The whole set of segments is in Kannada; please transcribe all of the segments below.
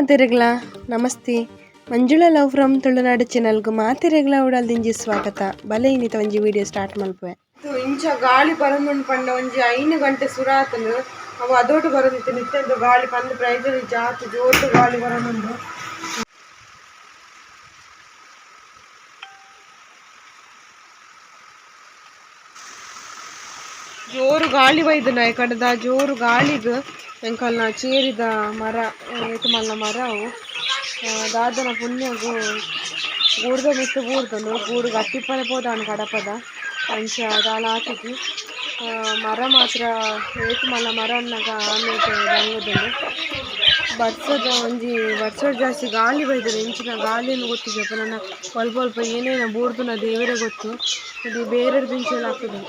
ಮಾತೆರೆಗ್ಲ? ನಮಸ್ತೆ. ಮಂಜುಳ ಲವ್ ಫ್ರಮ್ ತುಳುನಾಡು ಚಾನಲ್ಗೂ ಮಾತೆರೆಗ್ಲ ಉಡಲ್ದಿಂಜಿ ಸ್ವಾಗತ. ಬಲೆ ಇನ್ನಿತ ಒಂಜಿ ವಿಡಿಯೋ ಸ್ಟಾರ್ಟ್ ಮಲ್ಪುವೆ. ಇಂಚ ಗಾಳಿ ಬರೋದು ಪಂಡ ಒಂಜಿ ಐನು ಗಂಟೆ ಸುರಾತನು ಅವು ಅದೋಟು ಬರೋದಿತ್ತು ನಿತ್ಯ ಗಾಳಿ ಪಂದು ಪ್ರೈಜರ್ ಜಾತು ಜೋರು ಗಾಳಿ ಬರೋದುಂಡು ಜೋರು ಗಾಳಿ ಬೈದು ನಾಯಿ ಕಡದ ಜೋರು ಗಾಳಿದು ಎಂಕಲ್ನ ಚೇರಿದ ಮರ ಏತು ಮಲ್ಲ ಮರ ಅವು ಆ, ದಾದನ ಪುಣ್ಯಗು ಗೂಡ್ದ ಮಿತ್ತು ಬೂರ್ದನು ಗೂಡು ಗಟ್ಟಿಪ್ಪನೆ ಪೋದಾನು ಕಡಪದ ಅಂಚ ದಾಲ ಹಾಕಿದ್ವಿ ಮರ ಮಾತ್ರ ಏತು ಮಲ್ಲ ಮರ ಅನ್ನಗ ಆಮೇಲೆ ರಂಗದಲ್ಲಿ ಬರ್ಸದ ಒಂಜಿ ಬರ್ಸಡ್ ಜಾಸ್ತಿ ಗಾಳಿ ಬೈದದೆ ಇಂಚಿನ ಗಾಳಿಯನ್ನು ಗೊತ್ತಿದ್ದಪ್ಪ ನನ್ನ ಸ್ವಲ್ಪ ಸ್ವಲ್ಪ ಏನೇನು ಬೂರ್ದು ದೇವರೇ ಗೊತ್ತು ಇದು ಬೇರೆ ದಿಂಚೆಲ್ಲ ಹಾಕಿದೆ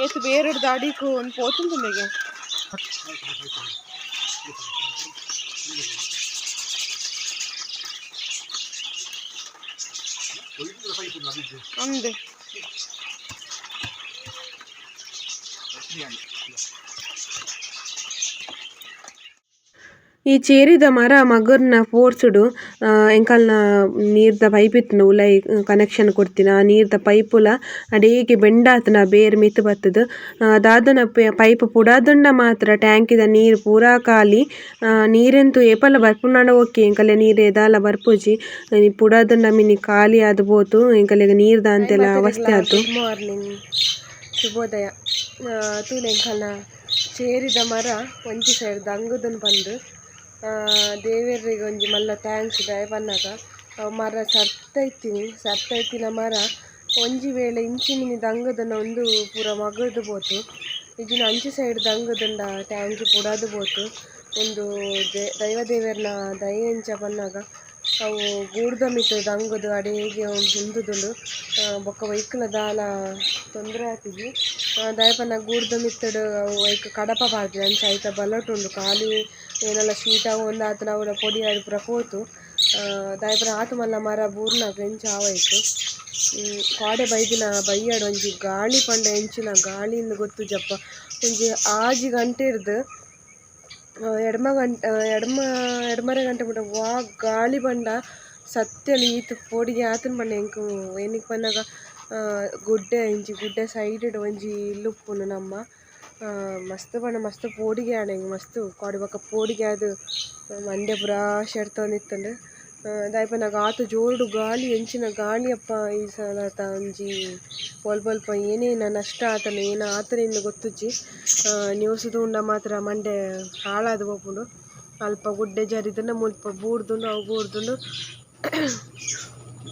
ಏತು ಬೇರೆ ದಾಡಿಕು ಒಂದು ಪೋತುಂಡು ನಿಮಗೆ ಅಂದೆ ಈ ಚೇರಿದ ಮರ ಮಗರ್ನ ಪೋರ್ಸುಡು ಎಂಕಲ್ನ ನೀರ್ದ ಪೈಪ್ ಇತ್ತುಂಡು ಉಲಾಯಿ ಕನೆಕ್ಷನ್ ಕೊಡ್ತಿನ. ಆ ನೀರ್ದ ಪೈಪುಲ ಅಡೇಗೆ ಬೆಂಡಾತನ ಬೇರ್ ಮಿತ್ ಬತ್ತುದು. ದಾದನ ಪೆ- ಪೈಪ್ ಪುಡಾದುಂಡ ಮಾತ್ರ ಟ್ಯಾಂಕಿದ ನೀರು ಪೂರ ಖಾಲಿ. ನೀರೆಂತೂ ಏಪಲ ಬರ್ಪುನಾಂಡ ಓಕೆ ಎಂಕಲೆ ನೀರ್ ಎದಾಲ ಬರ್ಪುಜಿ. ಪುಡಾದುಂಡ ಮಿನಿ ಖಾಲಿ ಆದ್ ಪೋತು ಎಂಕಲೆಗ್ ನೀರ್ದ ಅಂತೆಲ್ಲ ಅವಸ್ಥೆ ಆತು. ಮಾರ್ನಿಂಗ್ ಶುಭೋದಯ. ತೂಲೆ ಎಂಕಲ್ನ ಚೇರಿದ ಮರ ಒಂಜಿ ಸೈಡ್ ದ ಬಂದು. ದೇವೇರಿಗೆ ಒಂಜಿ ಮಲ್ಲ ಥ್ಯಾಂಕ್ಸ್ ದಯ ಪನ್ನಗ ಮರ ಸರ್ತೈತಿನಿ ಸತ್ತೈತಿನ ಮರ ಒಂಜಿ ವೇಳೆ ಇಂಚಿಮಿನಿ ದಂಗದನ ಒಂದು ಪೂರ ಮಗದು ಪೋತು ಇಜಿನ ಅಂಚಿ ಸೈಡ್ ದಂಗದಂಡ ಟ್ಯಾಂಕಿ ಪುಡದ್ ಬೋತು ಒಂದು ದೈವ ದೇವೆರ್ನ ದಯ ಇಂಚ ಪನ್ನಗ ಅವು ಗೂಡ್ದ ಮಿತ್ತು ದಂಗದು ಅಡೇಗೆ ಹಿಂದುದುಂಡು ಬೊಕ್ಕ ವೈಕಲ ದಾಲ ತೊಂದರೆ ಆತಿದ್ವಿ ದಯಪನ ಗೂಡ್ದ ಅವು ಐಕ್ ಕಡಪ ಪಾಡ್ದೆ ಅಂಚ ಐತ ಬಲಟುಂಡು, ಖಾಲಿ ಏನೆಲ್ಲ ಶೀಟ ಒಂದು ಆತನ ಅವಳ ಪೊಡಿ ಆಡಿ ಪೂರ ಪೋತು. ದಯಪನ ಆತು ಮಲ್ಲ ಮರ ಬೂರ್ನಾಗ ಎಂಚ ಆವಾಯಿತು ಕಾಡೆ ಬೈದಿನ ಬೈಯಾಡು ಒಂಜಿ ಗಾಳಿ ಪಂಡ ಎಂಚಿನ ಗಾಳಿಯಿಂದ ಗೊತ್ತು ಜಪ್ಪ. ಒಂಜಿ ಆಜಿ ಗಂಟೆ ಇರ್ದು ಎಡಮ ಗಂಟ ಎಡಮ, ಎಡಮರೆ ಗಂಟೆ ಬಿಟ್ಟ ವಾ, ಗಾಳಿ ಬಂಡ ಸತ್ಯ ಈತ್ ಪೋಡಿಗೆ ಆತನ ಬಣ್ಣ ಎಂಕು ಏನಕ್ಕೆ ಬಂದಾಗ ಗುಡ್ಡೆ ಇಂಜಿ ಗುಡ್ಡೆ ಸೈಡ್ ಒಂಜಿ ಇಲ್ಲುಪ್ಪುನು ನಮ್ಮ ಮಸ್ತ್ ಪಂಡ ಮಸ್ತ್ ಪೋಡಿಗೆ ಆಡ ಹೆಂಗೆ, ಮಸ್ತ್ ಕಾಡಿ ಬೊಕ್ಕ ಪೋಡಿಗೆ ಅದು ಮಂಡೆ ಬ್ರಾಶ್ ಶೆಡ್ತೊಂದಿತ್ತಂಡು ದಾಯಪನಾಗ ಆತು ಜೋರುಡು ಗಾಳಿ ಎಂಚಿನ ಗಾಳಿ ಅಪ್ಪ ಈ ಸಲ ತ ಒಂಜಿ ಒಲ್ಪ ಒಲ್ಪ ಏನೇನ ನಷ್ಟ ಆತನ ಏನ ಆತನಿಂದ ಗೊತ್ತುಜ್ಜಿ ನ್ಯೂಸ್ ತೂಂಡ ಮಾತ್ರ ಮಂಡೆ ಹಾಳಾದ್ ಪೋಪುಂಡು ಅಲ್ಪ ಗುಡ್ಡೆ ಜರಿದುಂಡ ಮುಲ್ಪ ಬೂರ್ದುಂಡು ಅವು ಬೂರ್ದುಂಡು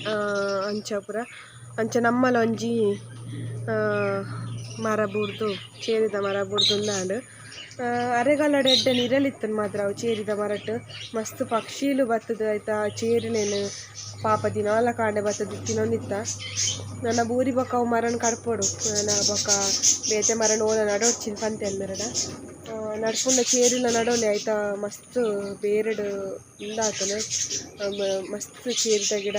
ಆ, ಅಂಚ ಪೂರ ಅಂಚ ನಮ್ಮಲ ಒಂಜಿ ಆ, ಮರ ಬೂರ್ದು ಚೇರಿದ ಮರ ಬೂರ್ದುಂದಾಂಡ್ ಅರೆಗಾಲಡ್ ಎಡ್ಡೆ ಮಾತ್ರ ಅವು ಚೇರಿದ ಮರಟ್. ಮಸ್ತ್ ಪಕ್ಷಿಲು ಬತ್ತದ ಆಯ್ತಾ, ಚೇರಿನೇನು. ಪಾಪ ದಿನಾಲ ಕಾಂಡೆ ಬತ್ತದ ತಿನ್ನೊಂದಿತ್ತ ನನ್ನ ಬೂರಿ ಬೊಕ್ಕ ಅವು ಮರನ ಕಡ್ಪೊಡು. ನನ್ನ ಬೊಕ್ಕ ಬೇತೆ ಮರನ್ ಓಲ ನಡೋಚಿನ ಪಂತೆ ಅನ್ಮೆರಡ ನಡ್ಕೊಂಡ ಚೇರಿನ ನಡೋಲೆ ಆಯ್ತಾ, ಮಸ್ತ್ ಬೇರೆಡ್ ಇಂದಾತನು. ಮಸ್ತ್ ಚೇರಿದ ಗಿಡ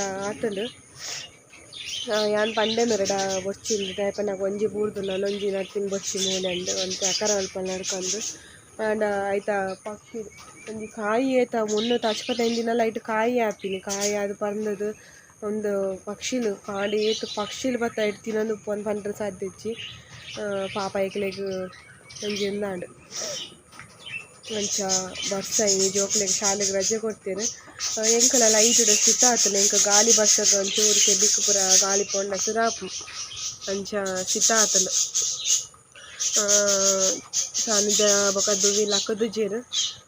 ಆತಂಡು ಯಾನ್ ಪಂಡೆ ಮೆರಡ ഇപ്പം ದಯಪನಾಗ ಒಂಜಿ ಬೂರ್ದು ನಾನು ಒಂಜಿ ನಟ್ಟಿನ ಬೊಚ್ಚಿ ಮೂಲೆ ಅಂಡು ಒಂತೆ ಅಕರ ಅಲ್ಪ ನಡ್ಕೊಂಡು. ಆಂಡ ಐತ ಪಕ್ಷಿ ಒಂಜಿ ಕಾಯಿ ಏತ, ಮುನ್ನು ತಚ್ಪತ್ತೈಂದಿನಲ್ಲ ಐಟ್ ಕಾಯಿ ಆಪಿನಿ ಕಾಯಿ ಅದು ಪಂದದು ಒಂದು ಪಕ್ಷಿಲು, ಕಾಂಡೆ ಏತು ಪಕ್ಷಿಲು ಬತ್ತ ಐಟ್ ತಿನ್ನೊಂದು ಪಂಡ್ರೆ ಸಾಧ್ಯಚ್ಚಿ ಪಾಪ ಐಕ್ಲೆಗ್ ಒಂಜಿ ಎಂದಾಂಡು. ಅಂಚ ಬರ್ಸ ಈ ಜೋಕ್ಲೆಗ್ ಶಾಲೆಗ್ ರಜೆ ಕೊಡ್ತೇನೆ ಎಂಕಲ ಲೈಟ್ ಸಿತ ಆತನ ಎಂಕ ಗಾಳಿ ಬರ್ಸದ ಒಂಚೂರು ಕೆಬಿಕ್ ಪೂರ ಗಾಳಿ ಪೊಂಡ ಸುರಾಪು ಅಂಚ ಸಿತ ಆತನ ಸಾನಿದ ಬೊಕ ದುವಿ ಲಕ್ಕ ದುಜೇರು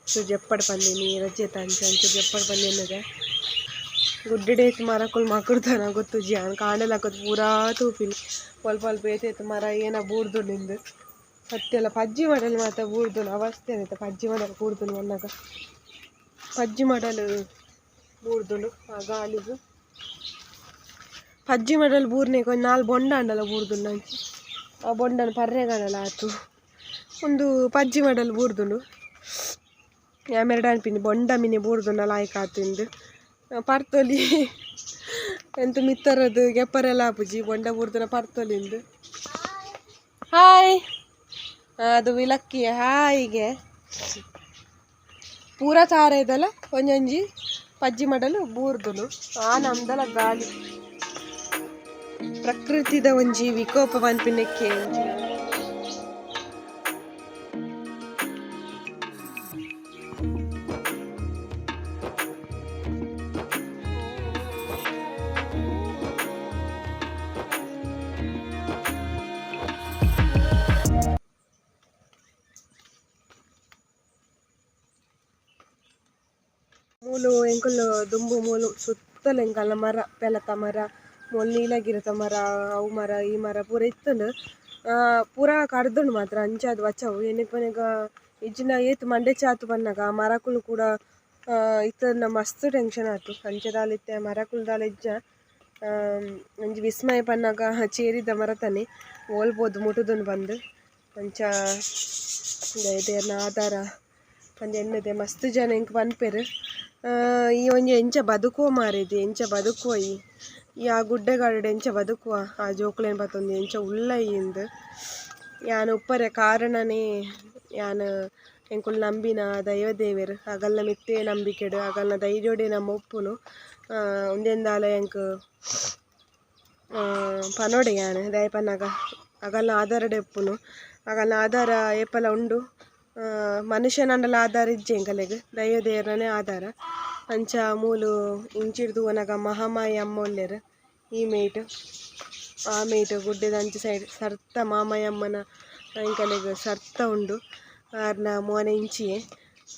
ಸೊ ಜಪ್ಪಡ್ ಪಂದಿನಿ ರಜೆ ತಂಚ ಅಂಚ ಜಪ್ಪಡ್ ಪಂದಿನಗ ಗುಡ್ಡೆಡೇತ್ ಮರಕೊಲ್ ಮಕ್ಕಳ್ತಾನ ಗೊತ್ತು ಅವ್ನು ಕಾಂಡೆಲ ಹಾಕೋದು ಪೂರಾ ತೂಪಿನಿ ಸ್ವಲ್ಪ ಪೊಲ್ಪ ಏತೈತೆ ಮರ ಏನ ಬೂರ್ದುಂಡಿಂದು ಸತ್ಯಲ್ಲ ಪಜ್ಜಿ ಮಾಡಲು ಮಾತ್ರ ಬೂರ್ದು ಅವಸ್ಥೆ ಆಯ್ತು. ಪಜ್ಜಿ ಮಾಡಲು ಕೂಡುದು ಅನ್ನಗ ಪಜ್ಜಿ ಮಾಡಲು ಬೂರ್ದುಂಡು ಆ ಗಾಳಿದು ಪಜ್ಜಿ ಮಾಡಲು ಬೂರ್ನೇ ಒಂದು ನಾಲ್ ಬೊಂಡ ಅಂಡಲ್ಲ ಬೂರ್ದುಂಡು ಅಂಚಿ ಆ ಬೊಂಡನ ಪರ್ರೆಗಾಣಲ್ಲ ಆತು. ಒಂದು ಪಜ್ಜಿ ಮಾಡಲು ಬೂರ್ದುಂಡು ಯಾಮೆರಡು ಅನ್ಪಿನಿ ಬೊಂಡ ಮಿನಿ ಬೂರ್ದುಂಡ ಲಾಯ್ಕ ಆತಿಂದು ಪರ್ತೊಲಿ, ಎಂತ ಮಿತ್ತರದು ಗೆಪ್ಪರೆಲ್ಲ ಆಪುಜಿ, ಬೊಂಡ ಬೂರ್ದುನ ಪರ್ತೊಲಿಂದು ಹಾಯ್! ಅದು ವಿಲಕ್ಕಿ ಹಾಯಿಗೆ. ಪೂರ ಚಾರ ಇದಲ್ಲ ಒಂಜೊಂಜಿ ಪಜ್ಜಿ ಮಾಡಲು ಬೂರ್ದುಲು. ಆ ನಮ್ದಲ ಗಾಳಿ. ಪ್ರಕೃತಿದ ಒಂಜಿ ವಿಕೋಪ ಪನ್ಪಿನಕ್ಕೆ ದುಂಬು ಮೂಲು ಸುತ್ತಲು ಎಂಕಲ್ನ ಮರ ಪೆಲತ ಮರ ಮೂಲು ನೀಲಗಿರಿತ ಮರ ಅವು ಮರ ಈ ಮರ ಪೂರ ಇತ್ತುಂಡು. ಪೂರ ಕಡ್ದುಂಡು ಮಾತ್ರ ಅಂಚಾದ್ ವಚವು. ಎನ್ನಿಪನೆಗ ಇಜ್ಜಿನ ಏತ್ ಮಂಡೆ ಚಾತು ಪನ್ನಗ ಆ ಮರಕುಲು ಕೂಡ ಇತ್ತ ಮಸ್ತ್ ಟೆನ್ಷನ್ ಆತು. ಅಂಚದಾಲಿತ್ತೆ ಮರಕುಲು ದಾಲ ಇಜ್ಜ. ಆ, ಒಂಜಿ ವಿಸ್ಮಯ ಪನ್ನಗ ಚೇರಿದ ಮರತನೆ ಓಲ್ಬೋದು ಮುಟುದುಂಡು ಬಂದು. ಅಂಚ ದೇರ್ನ ಆಧಾರ ಪಂಡ ಎನ್ನದೆ ಮಸ್ತ್ ಜನ ಪನ್ಪೆರ್ ಆ, ಈ ಒಂಜಿ ಎಂಚ ಬದುಕುವ ಮಾರೇದಿ, ಎಂಚ ಬದುಕುವ ಈ ಆ ಗುಡ್ಡೆಗಾಡು ಎಂಚ ಬದುಕುವ, ಆ ಜೋಕುಲೆನ್ ಪತ್ತೊಂದು ಎಂಚ ಇಂದು. ಯಾನ್ ಉಪ್ಪರೆ ಕಾರಣನೇ ಯಾನ್ ಎಂಕುಲು ನಂಬಿನ ದೈವ ದೇವರು ಅಗಲ್ನ ಮಿತ್ತೇ ನಂಬಿಕೆಡು ಅಗಲ್ನ ಧೈರ್ಯೋಡೆ ನಮ್ಮ ಉಪ್ಪುನು ಒಂದೆಂದಾಲ ಎಂಕ್ ಪನೊಡೆ ಯಾನ್ ದಯ ಪನ್ನಗ ಅಗಲ್ನ ಆಧಾರಡೆ ಉಪ್ಪುನು ಅಗಲ್ನ ಆಧಾರ ಏಪಲ ಉಂಡು ಮನುಷ್ಯನಂಡಲ ಆಧಾರ ಇಜ್ಜೆ ಎಂಕಲೆಗ್ ದೈವ ದೇವರನೇ ಆಧಾರ ಅಂಚ ಮೂಲು ಇಂಚಿಡ್ದು ಒನಗ ಮಹಾಮಾಯಿ ಅಮ್ಮ ಉಲ್ಲೆರ್ ಈ ಮೇಟ್ ಆ ಮೇಟ್ ಗುಡ್ಡೆದ ಅಂಚ ಸೈಡ್ ಸರ್ತ ಮಾಮಾಯಿ ಅಮ್ಮನ ಎಂಕಲೆಗ್ ಸರ್ತ ಉಂಡು ಆರ್ನ ಮೋನೆ ಇಂಚಿಯೆ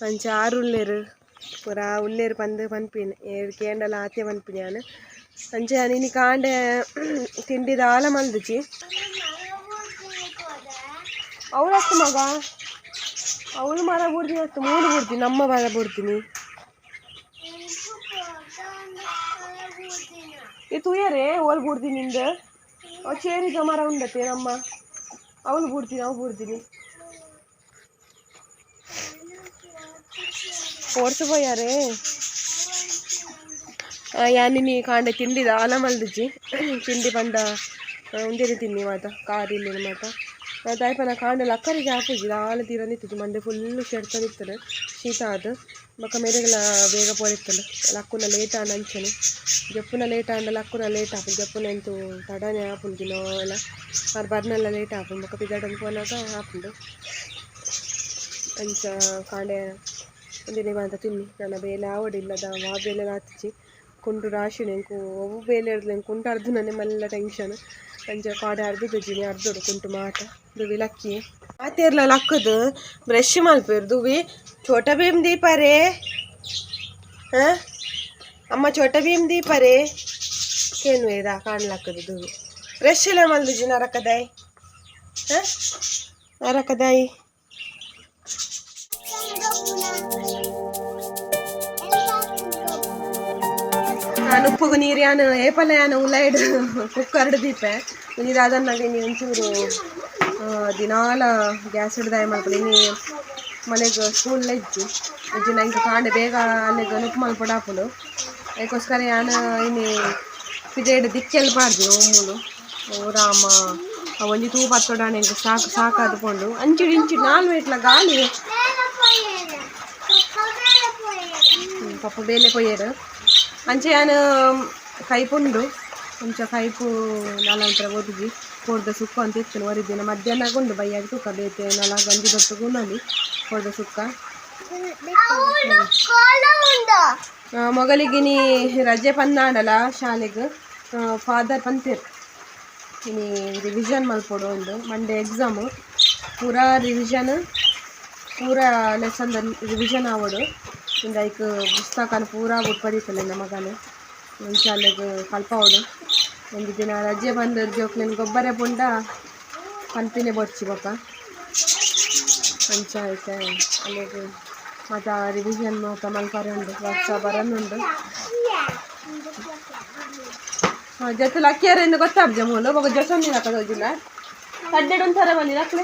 ಅಂಚ ಆರು ಉಲ್ಲೆರ್ ಪೂರ ಉಲ್ಲೆರ್ ಪಂದ್ ಪನ್ಪಿನ್ ಏರ್ ಕೇಂಡಲ ಆತೆ ಪನ್ಪಿನಿ ಯಾನ್ ಅಂಚ ಯಾನ್ ಇನಿ ಕಾಂಡೆ ತಿಂಡಿದ ಆಲ ಮಲ್ದಿಜಿ ಅವಳತ್ತು ಮಗ ಅವಳು ಮರ ಬೂರ್ತಿ ಮತ್ತು ಮೂರು ಬೂರ್ತಿ ನಮ್ಮ ಮರ ಬೂರ್ತೀನಿ ಏ ತುಯರೇ ಓಲ್ ಬೂರ್ತೀನಿ ನಿಂದ ಅವ್ ಚೇರಿದ ಮರ ಉಂಡತ್ತೆ ನಮ್ಮ ಅವಳು ಬೂರ್ತೀನಿ ನಾವು ಬೂರ್ತೀನಿ ಓಡ್ಸು ಯಾರೇ ಯಾನಿನಿ ಕಾಂಡೆ ತಿಂಡಿದ ಆಲ ಮಲ್ದಿಜ್ಜಿ ತಿಂಡಿ ಪಂಡ ಉಂದೇನೆ ತಿನ್ನಿ ಮಾತ ಕಾರಿಲ್ಲ ಮಾತ ಮಾತ ದಾಯ್ಪನ ಕಾಂಡೆ ಲಕ್ಕರಿಗೆ ಹಾಪುಜಿ ಆಲ ತೀರ ನಿಂತಿದ್ದು ಮಂಡೆ ಫುಲ್ಲು ಶೆಡ್ತ ನಿತ್ತಲೆ ಶೀತ ಆದ ಬೊಕ್ಕ ಮೇರೆಗಳ ಬೇಗ ಪೋರಿತ್ತಲು ಲಕ್ಕುನ ಲೇಟ್ ಆಂಡ ಅಂಚನೆ ಜಪ್ಪುನ ಲೇಟ್ ಆಂಡ ಲಕ್ಕುನ ಲೇಟ್ ಆಪುಂಡು ಜಪ್ಪುನ ಎಂತು ತಡನೆ ಆಪುಂಡು ದಿನೋ ಎಲ್ಲ. ಅವ್ರು ಬರ್ನೆಲ್ಲ ಲೇಟ್ ಆಪುಂಡು ಬೊಕ್ಕ ಪಿದಾಟನ್ ಪೋನಾಗ ಆಪುಂಡು ಅಂಚ ಕಾಂಡೆ ಒಂದಿನ ಮಾತ ತಿನ್ನಿ. ನನ್ನ ಬೇಲೆ ಆವಡಿಲ್ಲದ ವಾ ಬೇಲೆ ನಾತಿಚ್ಚಿ ಕುಂಟು ರಾಶಿನ ಎಂಕು ಒವು ಬೇಲೆ ಇರ್ದು ಕುಂಟು ಅರ್ದು ನನ್ನ ಮಲ್ಲ ಟೆನ್ಷನ್ ಅಂಚ ಕಾಡೆ ಅರ್ದು ದುಜಿನಿ ಅರ್ದೊಡು ಕುಂಟು ಮಾಟ ದುವಿ ಲಕ್ಕಿ ಮಾತೇರ್ಲ ಲಕ್ಕದು ಬ್ರಷ್ ಮಲ್ಪೇರು ದುವಿ ಛೋಟ ಭೀಮ್ ದೀಪಾರೇ ಹಾ ಅಮ್ಮ ಛೋಟ ಭೀಮ್ ದೀಪಾರೇ ಏನು ಇದ ಕಾಣ್ಲಕ್ಕದು ದುವಿ ಬ್ರಷ್ ಎಲ್ಲ ಮಲ್ದಿಜಿ ನರಕದಾಯಿ ಹಾ ನರಕದಾಯಿ ನಾನು ಉಪ್ಪುಗು ನೀರು ಯಾನು ಏಪಲ ಯಾನು ಉಲಾಯ್ಡ್ ಕುಕ್ಕರ್ಡ್ ದೀಪೆ ನೀರು ಅದನ್ನಾಗೆ ನೀ ಒಂಚೂರು ದಿನಾಲ ಗ್ಯಾಸ್ ಹಿಡ್ದಾಯ ಮಾಡ್ಕೊಳ್ಳಿ ನೀ ಮನೆಗೆ ಸ್ಕೂಲ್ ಇಜ್ಜು ಇಜ್ಜು ನಂಗೆ ಕಾಂಡೆ ಬೇಗ ಅಲ್ಲಿಗೆ ನುಪ್ಪು ಮಲ್ಪಡ ಹಾಪುಡು ಅದಕ್ಕೋಸ್ಕರ ಯಾನು ಇನ್ನು ಪಿಜೇಡ್ ದಿಕ್ಕೆಲ್ಲ ಬಾರ್ದು ಓಮೂಲು ಓ ರಾಮ ಒಂಜಿ ತೂ ಪತ್ತೊಡಾಣೆ ಸಾಕು ಸಾಕಾದ್ಕೊಂಡು ಅಂಚಿಡು ಇಂಚಿ ನಾಲ್ಕು ಇಟ್ಲ ಹ್ಮ್, ಪಪ್ಪ ಬೇಲೆ ಪೊಯ್ಯರು. ಅಂಚೆ ಯಾನು ಕೈಪುಂಡು ಕೊಂಚ ಕೈಪು ನಾಲಂತರ ಒದಗಿ ಕೊಡ್ದ ಸುಕ್ಕ ಅಂತ ಇತ್ತು ವರಿದಿನ ಮಧ್ಯಾಹ್ನ ಉಂಡು ಬೈಯಾಗಿ ತೂಕ ಬೇತೆ ನಲ ಗಂಜಿ ಬತ್ತು ಗುಂಡಲ್ಲಿ ಕೊಡ್ದ ಸುಕ್ಕ. ಮೊಗಲಿಗೆ ನೀ ರಜೆ ಪನ್ನಾಡಲ ಶಾಲೆಗೆ ಫಾದರ್ ಪಂತಿರ್. ಇನಿ ರಿವಿಷನ್ ಮಲ್ಪೊಡು ಒಂದು ಮಂಡೇ ಎಕ್ಸಾಮು ಪೂರಾ ರಿವಿಷನ್ ಪೂರಾ ಲೆಸನ್ ರಿವಿಷನ್ ಆವಡು. ಇಂದ ಐಕ್ ಪುಸ್ತಕನ ಪೂರ ಬುಟ್ಪಡಿತಲ್ಲ ನಮ್ಮ ಮಗನು. ಶಾಲೆಗೆ ಕಲ್ಪವಡು ಒಂದು ದಿನ ರಜೆ ಬಂದು ಜೋಕ್ಲಿನ ಗೊಬ್ಬರ ಪುಂಡ ಪನ್ಪಿನೆ ಬೊಡ್ಚಿ ಪಾಪ. ಅಂಚ ಐತೆ ಅಲ್ಲಿಗೆ ಮತ್ತು ರಿವಿಷನ್ ಮಾತ ಮಲ್ಪಾರೆ ಉಂಡು ವರ್ಷ ಬರನ್ನುಂಡು ಜೊತೆ ಲಕ್ಕಿಯರಿಂದ ಗೊತ್ತಾಗ್ಜ ಮೂಲ. ಮಗ ಜೊತೆ ಹಾಕೋದು ಹೋಗಿಲ್ಲ ಕಡ್ಡೆಡ್ ಒಂಥರ ಬನ್ನಿ ಹಾಕ್ಲೆ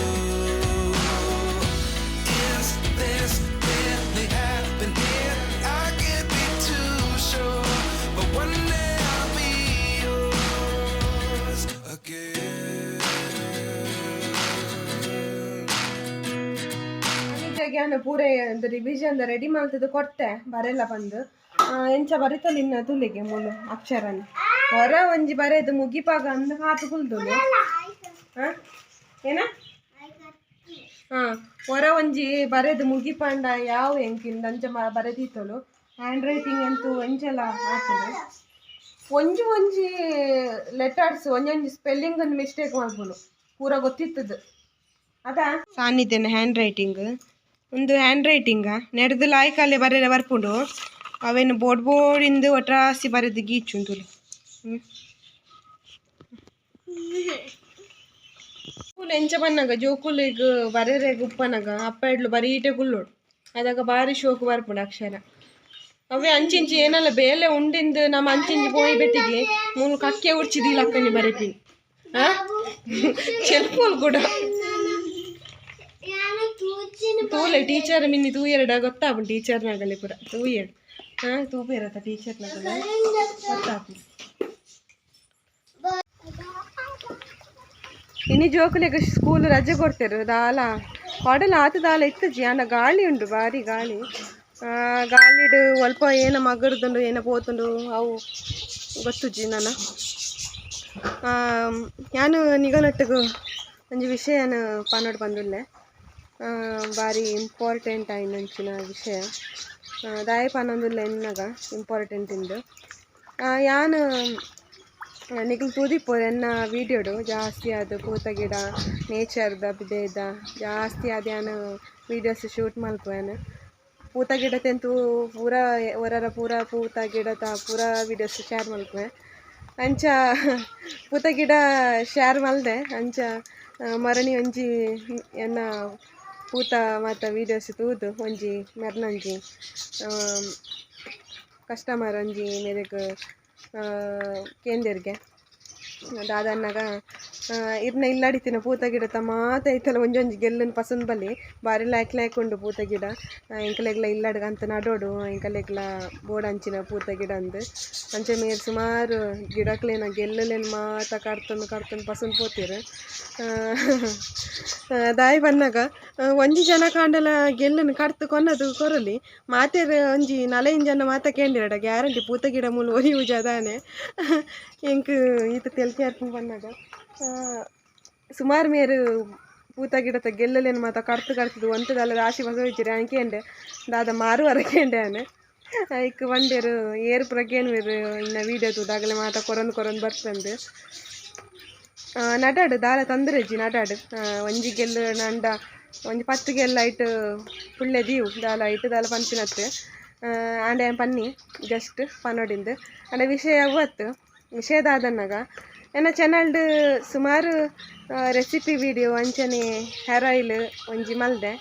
ಈಚೆಗೆ ಪೂರೆ ಒಂದು ರಿವಿಷನ್ ರೆಡಿ ಮಾಡ್ತಿದ್ದು ಕೊಟ್ಟೆ, ಬರೆಲ್ಲ ಬಂದು. ಎಂಚ ಬರಿತಲ್ಲ ಇನ್ನ ತುಲಿಗೆ ಮುಳು, ಅಕ್ಷರನ. ಹೊರ ಒಂಜಿ ಬರೆದು ಮುಗಿಪಾಗ ಅಂದ ಹಾತು ಕುಲ್ದುಲು ಹಾ ಏನ? ಹಾ ಹೊರ ಒಂಜಿ ಬರೆದು ಮುಗಿಪಂಡ ಯಾವ ಎಂಕಿಂದ ಅಂಚ ಬರೆದಿತ್ತಲು ಹ್ಯಾಂಡ್ ರೈಟಿಂಗ್ ಅಂತೂ ಒಂಚೆಲ್ಲ ಹಾಕಿದೆ ಒಂಜಿ ಒಂಜಿ ಲೆಟರ್ಸ್ ಒಂಜೊಂಜಿ ಸ್ಪೆಲ್ಲಿಂಗ್ ಒಂದು ಮಿಸ್ಟೇಕ್ ಮಾಡ್ಬೋದು. ಪೂರ ಗೊತ್ತಿತ್ತದ. ಅದಾ? ಸಾನಿದ್ದೇನೆ ಹ್ಯಾಂಡ್ ರೈಟಿಂಗ್ ಒಂದು ಹ್ಯಾಂಡ್ ರೈಟಿಂಗ ನೆಡ್ದು ಲಾಯ್ಕಾಲೆ ಬರೆರೆ ಬರ್ಪುಂಡು? ಅವೇನು ಬೋರ್ಡ್ ಬೋರ್ಡಿಂದು ಒಟ್ರಾಸಿ ಬರೆದು ಗೀಚುಂತುಲು ಹ್ಞೂ ಎಂಚ ಬನ್ನಾಗ ಜೋಕುಲಿಗ್ ಬರೆರೆಗ್ ಉಪ್ಪನಗ ಅಪ್ಪ ಇಡ್ಲು ಬರೀಟೆ ಕುಲ್ಲೋಡು ಅದಾಗ ಬಾರಿ ಶೋಕು ಬರ್ಪುಂಡು ಅಕ್ಷರ. ಅವೇ ಅಂಚಿಂಚಿ ಏನಲ್ಲ, ಬೇಲೆ ಉಂಡಿಂದು ನಮ್ಮ ಅಂಚಿಂಚಿ ಪೋಯಿ ಬೆಟ್ಟಿಗೆ ಮೂಲು ಕಕ್ಕೆ ಉಡ್ಚಿದಿಲ್ಲ ಅಕ್ಕನಿ ಬರೀತೀನಿ. ಆ? ಚೆಲ್ಪೋಲ್ ಕೂಡ. ತೂಲೆ ಟೀಚರ್ ಮಿನ್ನಿ ತೂ ಎರಡ ಟೀಚರ್ ಟೀಚರ್ನಾಗಲಿ ಪೂರ. ತೂ ಎರಡು. ಹಾ ತೂಪು ಇರತ್ತ ಟೀಚರ್ನಾಗಲ್ಲ ಗೊತ್ತಾಪು ಇನ್ನು ಜೋಕುಲೆಗ ಸ್ಕೂಲ್ ರಜೆ ಕೊಡ್ತಾರೆ ದಾಲ ಕೊಡಲ ಆತ ದಾಲ ಇತ್ತಜಿ ಅನ್ನ ಗಾಳಿ ಉಂಡು ಭಾರಿ ಗಾಳಿ. ಆ, ಗಾಳಿಡು ಒಲ್ಪ ಏನ ಮಗರ್ದುಂಡು ಏನ ಪೋತುಂಡು ಅವು ಗೊತ್ತುಜಿ ನಾನು ನಾನು ನಿಗನಟ್ಟಿಗೂ ಒಂಜಿ ವಿಷಯನ ಪನ್ನೋಡು ಬಂದುಲ್ಲೆ? ಬಾರಿ ಇಂಪಾರ್ಟೆಂಟ್ ಆಯ್ನಂಚಿನ ವಿಷಯ. ಆ, ದಾಯ ಪನ್ನೊಂದುಲ್ಲ ಎನ್ನಗ ಇಂಪಾರ್ಟೆಂಟ್ ಇಂದು. ಯಾನ್ ನಿಖಲ್ ತೂದಿಪ್ಪೋರು ಎನ್ನ ವೀಡಿಯೋಡು ಜಾಸ್ತಿ ಅದು ಪೂತ ಗಿಡ ನೇಚರ್ದ ಬಿದೇದ ಜಾಸ್ತಿ ಅದ್ಯಾನು ವೀಡಿಯೋಸ್ ಶೂಟ್ ಮಲ್ಪೇನು ಪೂತ ಗಿಡ ತೆಂತು ಪೂರ ಹೊರರ ಪೂರ ಪೂತ ಗಿಡದ ಪೂರ ವೀಡಿಯೋಸ್ ಶೇರ್ ಮಲ್ಪೆ ಅಂಚ ಪೂತ ಗಿಡ ಶೇರ್ ಮಲ್ದೆ ಅಂಚ ಮರಣಿ ಒಂಜಿ ಎನ್ನ ಪೂತ ಮಾತ ವೀಡಿಯೋಸ್ ತೂದು ಒಂಜಿ ಮೆರ್ನಂಜಿ ಕಸ್ಟಮರ್ ಒಂಜಿ ಮೇರೆಗ್ ಕೇಂದೆರ್ಗೆ. ದಾದನ್ನಗ ಇರ್ನ ಇಲ್ಲಡಿತಿನ ಪೂತ ಗಿಡ ಮಾತ ಐತಲ್ಲ ಒಂಜೊಂಜಿ ಗೆಲ್ಲನ್ ಪಸಂದ್ ಬಲ್ಲಿ ಬಾರಿ ಲಾಯ್ಕ್ ಲಾಯ್ಕ್ ಉಂಡು ಪೂತ ಗಿಡ. ಎಂಕಲೆಗ್ಲ ಇಲ್ಲಡ್ಗ ಅಂತ ನಡೋಡು ಎಂಕಲೆಗ್ಲ ಬೋರ್ಡ್ ಅಂಚಿನ ಪೂತ ಗಿಡ ಅಂದು. ಅಂಚೆ ಮೇಲೆ ಸುಮಾರು ಗಿಡಕ್ಲೇನ ಗೆಲ್ಲಲೇನು ಮಾತ ಕರ್ತಂದು ಕರ್ತಂದು ಪಸಂದ್ ಪೋತೀರು. ದಾಯಿ ಬಂದಾಗ ಒಂಜಿ ಜನ ಕಾಂಡಲ ಗೆಲ್ಲನ್ ಕಡ್ತು ಕೊನ್ನದು ಕೊರಲಿ. ಮಾತೆರ್ ಒಂಜಿ ನಲೈನ್ ಜನ ಮಾತ ಕೇಂದಿರಡ, ಗ್ಯಾರಂಟಿ ಪೂತ ಗಿಡ ಮೂಲ ಒರಿ ಯೂಜ್ ಅದಾನೆ ಎಂಕ್ ಈತ ತೆಲ್ಕೆ ಹರ್ಕೊಂಡು ಬಂದಾಗ ಸುಮಾರು ಮೇರು ಪೂತ ಗಿಡತ ಗೆಲ್ಲಲೇನು ಮಾತ ಕರ್ತು ಕರ್ತಿದ್ದು ಒಂತದಲ್ಲ ರಾಶಿ ಅಂಕೆ ಅಂಕೇಂಡೆ ದಾದ ಮಾರು ಕೇಂಡೆ ಅನೆ ಐಕ್ ಒಂದೇರು ಏರು ಪ್ರಗೇನು ಇನ್ನ ವೀಡಿಯೋ ತೂದಾಗಲೇ ಮಾತ ಕೊರೊಂದು ಕೊರೊಂದು ಬರ್ತಂದು ನಟಾಡು ದಾಲ ತಂದ್ರಜ್ಜಿ ನಟಾಡು. ಒಂಜಿ ಗೆಲ್ಲು ನಂಡ, ಒಂಜಿ ಪತ್ತು ಗೆಲ್ಲ ಇಟ್ಟು ಪುಳ್ಳೆ ದೀವು. ದಾಲ ಇಟ್ಟು ದಾಲ ಪಂಚಿನತ್ತೆ. ಆಂಡೆ ಪನ್ನಿ ಜಸ್ಟ್ ಪನ್ನೋಡಿಂದು ಆಂಡ ವಿಷಯ ಅವತ್ತು ವಿಷಯದಾದನ್ನಾಗ ಎನ್ನ ಚಾನಲ್ಡ್ ಸುಮಾರು ರೆಸಿಪಿ ವಿಡಿಯೋ ಅಂಚನೆ ಹೇರ್ ಆಯಿಲ್ ಒಂಜಿ ಮಲ್ದೆ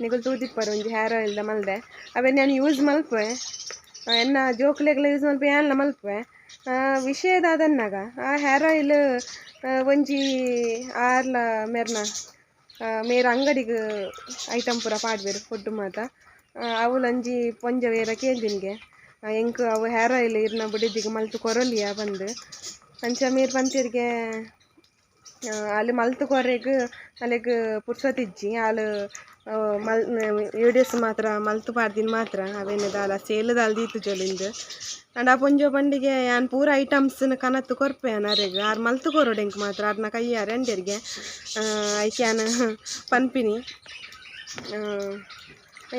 ನಿಗುಲ್ ತೂದಿಪ್ಪರು ಒಂಜಿ ಹೇರ್ ಆಯಿಲ್ದ ಮಲ್ದೆ. ಅವೆ ನಾನು ಯೂಸ್ ಮಲ್ಪೆ ಎನ್ನ ಜೋಕ್ಲೆಗ್ಲ ಯೂಸ್ ಮಲ್ಪೆ ಏನ್ಲ ಮಲ್ಪೆ ವಿಷಯದಾದನ್ನಾಗ ಆ ಹೇರ್ ಆಯಿಲ್ ಒಂಜಿ ಆರ್ಲ ಮೆರ್ನ ಮೇರ ಅಂಗಡಿಗೆ ಐಟಮ್ ಪೂರ ಪಾಡ್ಬೇರು ಫುಡ್ ಮಾತ. ಆ, ಲಂಜಿ ಪೊಂಜ ವೇರ ಕೇಳ್ದಿನ್ಗೆ ಎಂಕ್ ಅವು ಹೇರ್ ಆಯಿಲ್ ಇರ್ನ ಬುಡಿದಿಗೆ ಮಲ್ತು ಕೊರಲಿಯ ಬಂದು. ಅಂಚ ಮೇರ್ ಪಂತಿರ್ಗೆ ಅಲ್ಲಿ ಮಲ್ತು ಕೊರೆಗ್ ಅಲ್ಲಿಗ್ ಪುರ್ಸೊತ್ತಿಜ್ಜಿ ಆಲು ಮಲ್ ವಿಡಿಯೋಸ್ ಮಾತ್ರ, ಮಲ್ತು ಪಾಡ್ದಿನ ಮಾತ್ರ. ಅವೇನು ದಾಲ ಸೇಲ್ ದಾಲ್ ದೀತು ಜೊಲಿಂದು. ಆ ಪೊಂಜೋ ಬಂಡಿಗೆ ಯಾನ್ ಪೂರ ಐಟಮ್ಸ್ನ ಕನತ್ತು ಕೊರ್ಪೆ ಅರೆಗ್ ಆರ್ ಮಲ್ತು ಕೊರೋಡೆಂಕ್ ಮಾತ್ರ. ಆರ್ನ ಕೈಯಾರೆ ಎಂಡೆರ್ಗೆ ಐಕ್ಯಾನ್ ಪನ್ಪಿನಿ.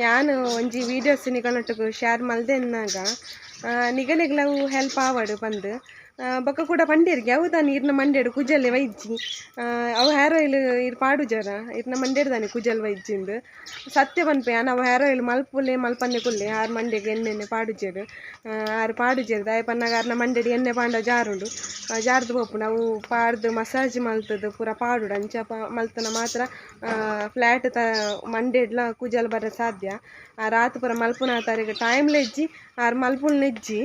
ಯಾನ್ ಒಂಜಿ ವೀಡಿಯೋಸ್ ನಿಗಳೊಟ್ಟಿಗೆ ಶೇರ್ ಮಲ್ದೆ ನಿಗಲಿಗ್ಲವು ಹೆಲ್ಪ್ ಆವಡು ಪಂದ್ ಬೊಕ್ಕ ಕೂಡ ಪಂಡೇರ್ಗೆ ದಾನ ಇರ್ನ ಮಂಡೇಡು ಕುಜಲ್ಲೆ ವೈಜ್ಜಿ ಅವು ಹೇರ್ ಆಯಿಲ್ ಇರ್ ಪಾಡು ಜರ ಇರ್ನ ಮಂಡೇಡು ದಾನೆ ಕುಜಲ್ ವೈಜ್ಜಿಂದು. ಸತ್ಯ ಪನ್ಪೆ ಅವು ಹೇರ್ ಆಯಿಲ್ ಮಲ್ಪುಲೆ, ಮಲ್ಪನ್ನೆ ಕುಲ್ಲೆ, ಆರು ಮಂಡೆಗೆ ಎಣ್ಣೆನೆ ಪಾಡುಜೆರು ಆರು ಪಾಡುಜೆರು ದಾಯ ಪನ್ನಾಗ ಆರ್ನ ಮಂಡೆಡು ಎಣ್ಣೆ ಪಾಂಡ ಜಾರುಂಡು. ಜಾರ್ದ್ ಪೋಪು, ನಾವು ಪಾಡ್ದು ಮಸಾಜ್ ಮಲ್ತದು, ಪೂರ ಪಾಡುಡು. ಅಂಚ ಮಲ್ತನ ಮಾತ್ರ ಫ್ಲ್ಯಾಟ್ ತ ಮಂಡೆಡ್ಲ ಕುಜಲ್ ಬರ ಸಾಧ್ಯ. ಆ, ರಾತ್ ಪೂರ ಮಲ್ಪುನ ತಾರಿಗೆ ಟೈಮ್ ಲೆಜ್ಜಿ, ಆರು ಮಲ್ಪುಲ್ ನೆಜ್ಜಿ.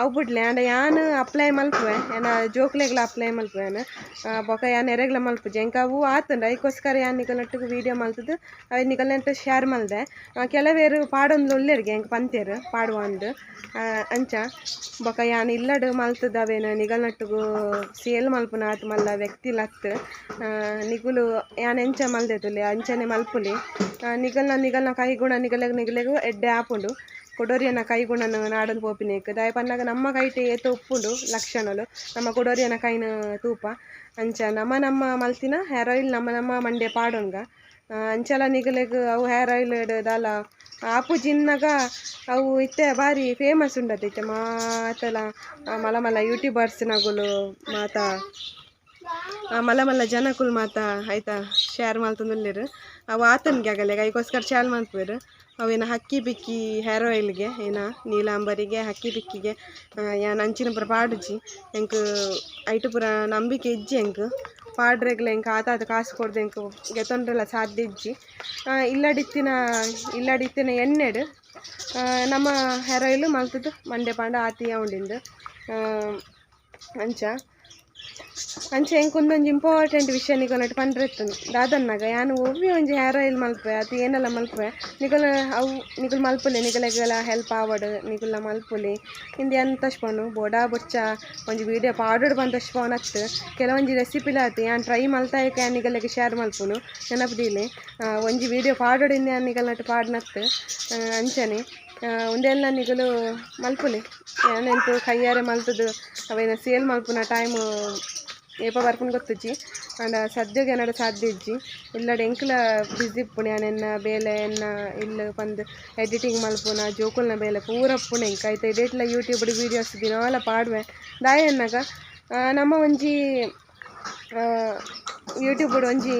ಅವು ಬಿಡ್ಲೆ, ಆಂಡ ಯಾನ್ ಅಪ್ಲೈ ಮಲ್ಪುವೆ ಏನ ಜೋಕ್ಲೆಗ್ಲ ಅಪ್ಲೈ ಮಲ್ಪುವೆನ ಬೊಕ ಯಾನ್ ಎರೆಗ್ಲ ಮಲ್ಪು ಎಂಕ ಅವು ಆತಂಡ ಅದಕ್ಕೋಸ್ಕರ ಯಾನ್ ನಿಗಲ್ನಟ್ಟಿಗೆ ನಟ್ಟುಗು ವೀಡಿಯೋ ಮಲ್ತದು ಅವು ನಿಗಲ್ನಟ್ಟು ಶೇರ್ ಮಲ್ದೆ. ಕೆಲವೇರು ಪಾಡೊಂದು ಒಳ್ಳೆರ್ಗೆ ಹೆಂಗೆ ಪಂತೇರು ಪಾಡುವ ಒಂದು ಆ, ಅಂಚ. ಬೊಕ ಯಾನ್ ಇಲ್ಲಡು ಮಲ್ತದವೇನು ನಿಗಲ್ನಟ್ಟಿಗೂ ನಿಗಲ್ ನಟ್ಟುಗು ಸೇಲ್ ಮಲ್ಪುನ ಆತ್ ಮಲ್ಲ ವ್ಯಕ್ತಿ ಲತ್ ಆ, ನಿಗುಲು ಯಾನ್ ಎಂಚ ಮಲ್ದೆತುಲೆ ಅಂಚನೆ ಮಲ್ಪುಲಿ. ನಿಗಲ್ನ ನಿಗಲ್ನ ಕೈಗುಣ ನಿಗಲೆಗ್ ನಿಗಲೆಗು ಎಡ್ಡೆ ಆಪುಂಡು ಕೊಡೋರಿಯನ ಕೈಗುಣನ ನಾಡನ್ ಪೋಪಿನೇಕ್ ದಾಯ ಪನ್ನಾಗ ನಮ್ಮ ಕೈಟೆ ಏತ ಉಪ್ಪುಂಡು ಲಕ್ಷಣಲು. ನಮ್ಮ ಕೊಡೋರಿಯನ ಕೈನ ತೂಪ. ಅಂಚ ನಮ್ಮ ನಮ್ಮ ಮಲ್ತಿನ ಹೇರ್ ಆಯಿಲ್ ನಮ ನಮ್ಮ ಮಂಡೆ ಪಾಡೊಂಗ. ಆ, ಅಂಚಲ ನಿಗಲೆಗ್ ಅವು ಹೇರ್ ಆಯಿಲ್ ದಾಲ ಆಪು ಜಿನ್ನಗ ಅವು ಇತ್ತೆ ಬಾರಿ ಫೇಮಸ್ ಉಂಡತೆ ಇತ್ತೆ ಮಾತಲ ಮಲ್ಲ ಮಲ್ಲ ಮಲ ಯೂಟ್ಯೂಬರ್ಸ್ ನಗುಲು ಮಾತ. ಮಲ್ಲ ಮಲ್ಲ ಜನಕುಲ್ ಮಾತ ಆಯ್ತಾ? ಶೇರ್ ಮಲ್ತಂದುಲ್ಲೆರ್ ಅವು ಆತನ್ಗೆ ಆಗಲ್ಲ ಅದಕ್ಕೋಸ್ಕರ ಶೇರ್ ಮಲ್ಪುವೆರ್ ಅವೇನ ಹಕ್ಕಿ ಬಿಕ್ಕಿ ಹೇರ್ ಆಯಿಲ್ಗೆ ಏನ ನೀಲಾಂಬರಿಗೆ, ಹಕ್ಕಿ ಬಿಕ್ಕಿಗೆ ಯಾನ್ ಅಂಚಿನ ಪುರ ಪಾಡುಜಿ ಎಂಕ್ ಐಟು ಪುರ ನಂಬಿಕೆ ಇಜ್ಜಿ ಎಂಕ್ ಪಾಡ್ರೆಗ್ಲ ಎಂಕ್ ಆತ ಕಾಸು ಕೊಡ್ದು ಎಂಕ್ ಗೆತೊಂಡ್ರೆಲ್ಲ ಸಾಧ್ಯ ಇಜ್ಜಿ. ಇಲ್ಲಡಿತ್ತಿನ ಇಲ್ಲಡಿತ್ತಿನ ಎಣ್ಣೆಡು ನಮ್ಮ ಹೇರ್ ಆಯಿಲ್ ಮಲ್ತದ್ದು ಮಂಡೆ ಪಾಂಡ ಆತಿಯ ಉಂಡಿಂದು ಅಂಚ. ಅಂಚೆ ಎಂಕ್ ಒಂಜಿ ಇಂಪಾರ್ಟೆಂಟ್ ವಿಷಯ ನಿಗೊನಟ್ ಪಂಡ್ರೆತ್ತುಂಡು ದಾದನ್ನಾಗ ಯಾನು ಒವ್ವೆ ಒಂಜಿ ಹೇರ್ ಆಯಿಲ್ ಮಲ್ಪೆ ಅದು ಏನೆಲ್ಲ ಮಲ್ಪೆ ನಿಗಲ ಅವು ನಿಗುಲ್ ಮಲ್ಪುಲೆ ನಿಗಲೆಗೆಲ್ಲ ಹೆಲ್ಪ್ ಆವಡ್ ನಿಗುಲ್ಲ ಮಲ್ಪುಲಿ. ಇಂದು ಎಂತ ತಶ್ಪನು ಬೋಡಾ ಬೊಚ್ಚ, ಒಂಜಿ ವೀಡಿಯೋ ಪಾಡೋಡು ಬಂದ ತಶ್ಪವನ್ ಅತ್ತು. ಕೆಲವೊಂಜಿ ರೆಸಿಪಿ ಆತು, ಯಾನ್ ಟ್ರೈ ಮಲ್ತಾಯಕ್ಕೆ ಯಾನ್ ನಿಗಲೆಗೆ ಶೇರ್ ಮಲ್ಪುನು ನೆನಪುದಿಲೆ ಒಂಜಿ ವೀಡಿಯೋ ಪಾಡೋಡಿಂದ ಯಾನ್ ನಿಗಲ್ ನಟ್ಟು ಪಾಡ್ನತ್ತು ಅಂಚನೆ. ಒಂದೆಲ್ಲ ನಿಗಲು ಮಲ್ಪುಲಿ. ಯಾನೆಂತು ಕೈಯಾರೆ ಮಲ್ತದು, ಅವೇನ ಸೇಲ್ ಮಲ್ಪುನ ಟೈಮ್ ಏಪ ಬರ್ಪುನ್ ಗೊತ್ತುಜ್ಜಿ? ಅಂಡ ಸದ್ಯಗೆ ಏನಾಡ ಸಾಧ್ಯ ಇಜ್ಜಿ? ಇಲ್ಲಡೆ ಎಂಕ್ಲ ಬಿಸಿ ಇಪ್ಪುಣೆ ಎನ್ನ ಬೇಲೆ ಎನ್ನ ಇಲ್ಲ ಪಂದ್ ಎಡಿಟಿಂಗ್ ಮಲ್ಪುನ ಜೋಕುಲ್ನ ಬೇಲೆ ಪೂರ ಪುಣೆ ಎಂಕ ಐತೆ ಇಡೇಟ್ಲ ಯೂಟ್ಯೂಬ್ ವೀಡಿಯೋಸ್ ದಿನಾಲ ಪಾಡ್ವೆ. ದಾಯ ಎನ್ನಗ ನಮ್ಮ ಒಂಜಿ ಯೂಟ್ಯೂಬ್ ಒಂಜಿ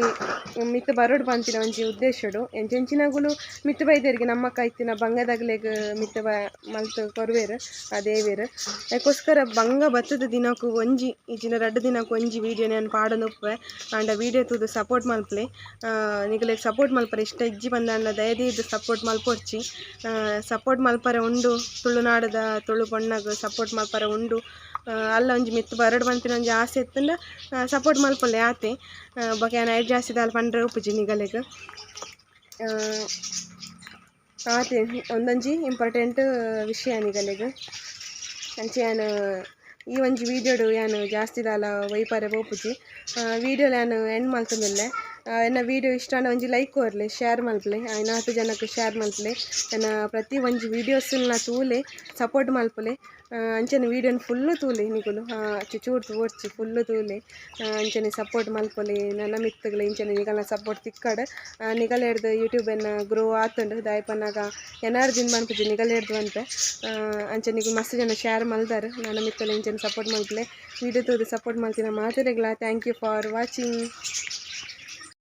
ಮಿತ್ತ್ ಬರೋಡು ಪಂಪಿನ ಒಂಜಿ ಉದ್ದೇಶಡು. ಎಂಚೆಂಚಿನಗುಲು ಮಿತ್ತ್ ಬೈದೆರ್ಗೆ ನಮ್ಮ ಕೈತಿನ ಬಂಗದಗ್ಲೆಗ್ ಮಿತ್ತ್ ಬ, ಮಲ್ತ್ ಕೊರ್ವೇರು, ಆ ದೇವೆರ್. ಅದಕ್ಕೋಸ್ಕರ ಬಂಗ ಬತ್ತದ ದಿನಕ್ಕೂ ಒಂಜಿ ಈಚಿನ ರಡ್ಡು ದಿನಕ್ಕೂ ಒಂಜಿ ವೀಡಿಯೋ ನಾನು ಪಾಡೊಂದುಪ್ಪೆ ಆಂಡ ವೀಡಿಯೋ ತೂದು ಸಪೋರ್ಟ್ ಮಲ್ಪಲೆ. ನಿಗಲೆಗ್ ಸಪೋರ್ಟ್ ಮಲ್ಪರೆ, ಇಷ್ಟ ಇಜ್ಜಿ ಬಂದಾಂಡ ದಯದಿ ಇದ್ದು ಸಪೋರ್ಟ್ ಮಲ್ಪೊರ್ಚಿ. ಸಪೋರ್ಟ್ ಮಲ್ಪರೆ ಉಂಡು, ತುಳುನಾಡದ ತುಳು ಪೊಣ್ಣಗ್ ಸಪೋರ್ಟ್ ಮಲ್ಪರೆ ಉಂಡು. ಅಲ್ಲ ಒಂಜಿ ಮಿತ್ ಬರಡು ಬಂತಿನ ಒಂಜಿ ಆಸೆ ಇತ್ತಂಡ ಸಪೋರ್ಟ್ ಮಲ್ಪಲ್ಲೆ ಆತೆ. ಬೊಕ ಏನ್ ಐಟ್ ಜಾಸ್ತಿ ದಾಲ್ ಪಂಡ್ರೆ ಉಪ್ಪುಜಿ ನಿಗಲೆಗ್. ಆತೆ, ಒಂದೊಂಜಿ ಇಂಪಾರ್ಟೆಂಟ್ ವಿಷಯ ನಿಗಲೆಗ್. ಅಂಚೆ ಏನು, ಈ ಒಂಜಿ ವೀಡಿಯೋಡು ಯಾನು ಜಾಸ್ತಿ ದಾಲ ವೈಪಾರೆ ಬೋಪುಜಿ. ವೀಡಿಯೋಲ ಯಾನು ಎಂಡ್ ಮಲ್ತೊಂದುಲ್ಲೆ. ಎನ್ನ ವೀಡಿಯೋ ಇಷ್ಟ ಆಂಡ ಒಂಜಿ ಲೈಕ್ ಕೊರ್ಲೆ ಶೇರ್ ಮಲ್ಪಲೆ. ಐನ ಹತ್ತು ಜನಕ್ಕೆ ಶೇರ್ ಮಲ್ಪಲೆ. ಎನ್ನ ಪ್ರತಿ ಒಂಜಿ ವೀಡಿಯೋಸ್ನ ತೂಲೆ ಸಪೋರ್ಟ್ ಮಲ್ಪಲೆ. ಅಂಚನ ವೀಡಿಯೋನ ಫುಲ್ಲು ತೂಲೆ ನಿಗುಲು. ಚೂರು ತೋರ್ಚಿ ಫುಲ್ಲು ತೂಲೆ. ಅಂಚನೆ ಸಪೋರ್ಟ್ ಮಲ್ಪೊಲೆ. ನನ್ನ ಮಿತ್ತುಗಳು ಇಂಚನೆ ನಿಗಲ್ನ ಸಪೋರ್ಟ್ ತಿಕ್ಕಡ ಯೂಟ್ಯೂಬ್ ಎನ್ನ ಗ್ರೋ ಆತುಂಡು. ದಾಯಪನ್ನಾಗ ಎನಾರು ದಿನ ಬಂದ್ಬಿಟ್ಟು ನಿಗಲ್ ಅಂತ. ಆ, ಅಂಚೆ ನಿಗು ಮಸ್ತ್ ಜನ ಶೇರ್ ಮಲ್ದಾರು. ನನ್ನ ಮಿತ್ತಲ್ಲಿ ಇಂಚನೆ ಸಪೋರ್ಟ್ ಮಲ್ಪಲೆ. ವೀಡಿಯೋ ತೂದು ಸಪೋರ್ಟ್ ಮಲ್ತಿನ ಮಾತಿರೆಗ್ಲ. Thank you for watching